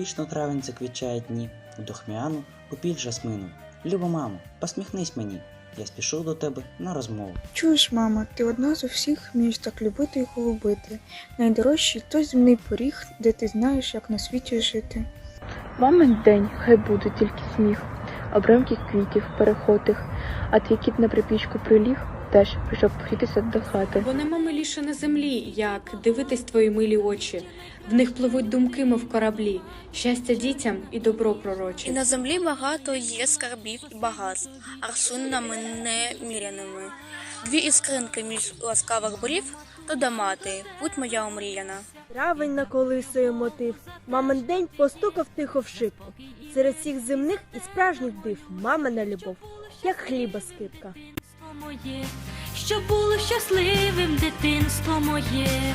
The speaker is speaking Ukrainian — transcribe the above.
Вічно травень заквічає дні, в духмяну попіль жасмину. Люба мамо, посміхнись мені, я спішу до тебе на розмову. Чуєш, мама, ти одна з усіх вмієш так любити і голубити. Найдорожчий той земний поріг, де ти знаєш, як на світі жити. Мамин день, хай буде тільки сміх, обримки квітів, перехотих, а твій кіт на припічку приліг, теж прийшов похитися до хати. Бо нема миліше на землі, як дивитись твої милі очі. В них пливуть думки, мов кораблі, щастя дітям і добро І на землі багато є скарбів і багатств, арсунами неміряними. Дві іскринки між ласкавих брів, то до мати, будь моя омріяна. Травень наколисує мотив, мамин день постукав тихо в шибку. Серед всіх земних і справжніх див мамина любов, як хліба скипка. Моє, щоб було щасливим дитинство моє.